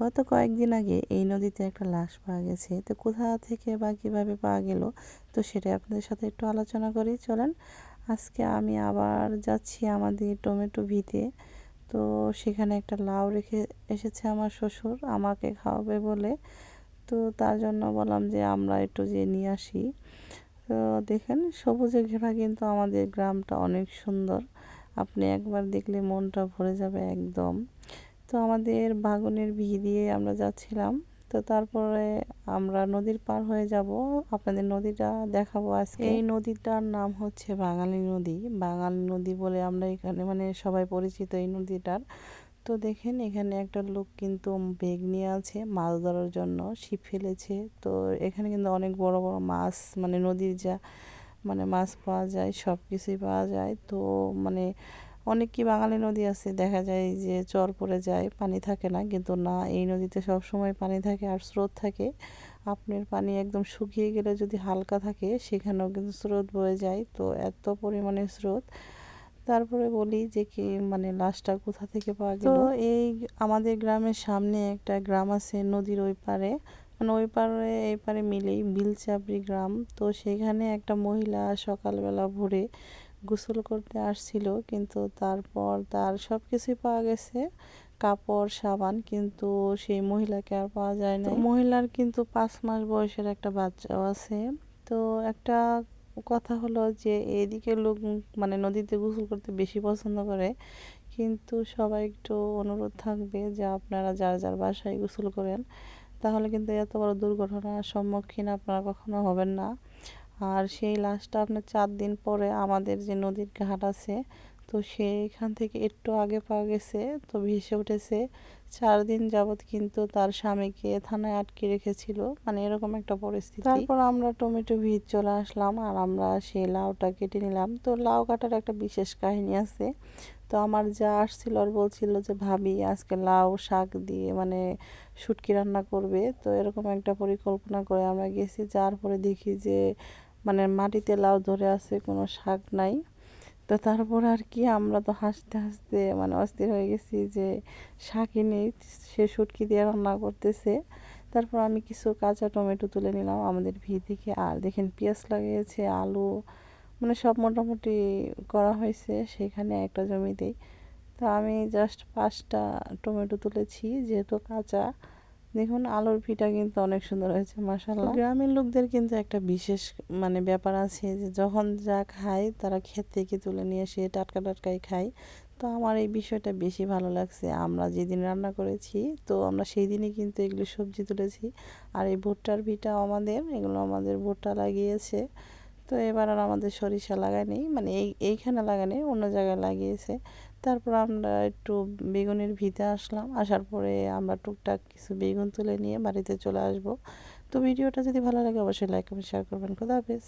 গত কয়েকদিন আগে এই নদীতে একটা লাশ পাওয়া গেছে। তো কোথা থেকে বা কীভাবে পাওয়া গেল? তো সেটা আপনাদের সাথে একটু আলোচনা করি। চলেন, আজকে আমি আবার যাচ্ছি আমাদের টমেটো ভিতে। তো সেখানে একটা লাউ রেখে এসেছে আমার শ্বশুর, আমাকে খাওয়াবে বলে। তো তার জন্য বললাম যে আমরা একটু যে নিয়ে আসি। তো দেখেন, সবুজে ঘেরা কিন্তু আমাদের গ্রামটা অনেক সুন্দর। আপনি একবার দেখলে মনটা ভরে যাবে একদম। তো আমাদের বাগুনের ভি দিয়ে আমরা যাচ্ছিলাম। তো তারপরে আমরা নদীর পার হয়ে যাব। আপনাদের নদীটা দেখাবো আজকে। এই নদীটার নাম হচ্ছে বাঙালি নদী। বাঙালি নদী বলে আমরা এখানে মানে সবাই পরিচিত এই নদীটার। তো দেখেন, এখানে একটা লোক কিন্তু বেগ নিয়ে আছে, মাছ ধরার জন্য ছিপ ফেলেছে। তো এখানে কিন্তু অনেক বড় বড় মাছ মানে নদীর যা মানে মাছ পাওয়া যায় সব কিছুই পাওয়া যায়। তো মানে অনেক কি বাঙালি নদী আছে দেখা যায় যে চর পড়ে যায় পানি থাকে না কিন্তু না এই নদীতে সব সময় পানি থাকে আর স্রোত থাকে। আপনার পানি একদম শুকিয়ে গেলে যদি হালকা থাকে সেখানেও কিন্তু স্রোত বয়ে যায় তো এত পরিমাণে স্রোত। তারপরে বলি যে কি মানে লাশটা কোথা থেকে পাওয়া গেল? তো এই আমাদের গ্রামের সামনে একটা গ্রাম আছে নদীর ওই পারে। মানে ওই পারে এই পারে মিলেই বিলচাপড়ি গ্রাম। তো সেখানে একটা মহিলা সকালবেলা ভোরে গোসল করতে আসছিল, কিন্তু তারপর তার সব কিছুই পাওয়া গেছে। কাপড়, সাবান, কিন্তু সেই মহিলাকে আর পাওয়া যায় না মহিলার কিন্তু পাঁচ মাস বয়সের একটা বাচ্চাও আছে। তো একটা কথা হলো যে, এদিকে লোক মানে নদীতে গোসল করতে বেশি পছন্দ করে, কিন্তু সবাই একটু অনুরোধ থাকবে যে, আপনারা যার যার বাসায় গোসল করেন, তাহলে কিন্তু এত বড় দুর্ঘটনার সম্মুখীন আপনারা কখনো হবেন না। আর সেই লাশটা আপনার চার দিন পরে আমাদের যে নদীর ঘাট আছে, তো সেইখান থেকে একটু আগে পাওয়া গেছে, তো ভেসে উঠেছে। চার দিন যাবৎ কিন্তু তার স্বামীকে থানায় আটকে রেখেছিল। মানে এরকম একটা পরিস্থিতি। তারপর আমরা টমেটো ভিজ চলে আসলাম আর আমরা সেই লাউটা কেটে নিলাম। তো লাউ কাটার একটা বিশেষ কাহিনী আছে। তো আমার যা আসছিল আর বলছিল যে, ভাবি, আজকে লাউ শাক দিয়ে মানে শুটকি রান্না করবে। তো এরকম একটা পরিকল্পনা করে আমরা গেছি। যার পরে দেখি যে মানে মাটিতে লাউ ধরে আছে, কোনো শাক নাই। তো তারপর আর কি, আমরা তো হাসতে হাসতে মানে অস্থির হয়ে গেছি যে শাকই নেই সে শুটকি দিয়ে রান্না করতেছে। তারপর আমি কিছু কাঁচা টমেটো তুলে নিলাম আমাদের ভি থেকে আর দেখেন পেঁয়াজ লাগিয়েছে, আলু মানে সব মোটামুটি করা হয়েছে সেখানে একটা জমিতেই। তো আমি জাস্ট পাঁচটা টমেটো তুলেছি, যেহেতু কাঁচা। দেখুন, আলুর পিঠা কিন্তু অনেক সুন্দর হয়েছে মাসাল্লাহ গ্রামের লোকদের কিন্তু একটা বিশেষ মানে ব্যাপার আছে যে, যখন যা খায় তারা ক্ষেত থেকে তুলে নিয়ে এসে টাটকা টাটকাই খায়। তো আমার এই বিষয়টা বেশি ভালো লাগছে। আমরা যেদিন রান্না করেছি, তো আমরা সেই দিনই কিন্তু এগুলো সবজি তুলেছি। আর এই ভুট্টার পিঠা আমাদের, এগুলো আমাদের ভুট্টা লাগিয়েছে। তো এবার আর আমাদের সরিষা লাগায়নি মানে এই, এইখানে লাগানি অন্য জায়গায় লাগিয়েছে। তারপর আমরা একটু বেগুনের ভিতে আসলাম। আসার পরে আমরা টুকটাক কিছু বেগুন তুলে নিয়ে বাড়িতে চলে আসব। তো ভিডিওটা যদি ভালো লাগে, অবশ্যই লাইক কমেন্ট শেয়ার করবেন। খুদা হাফেজ।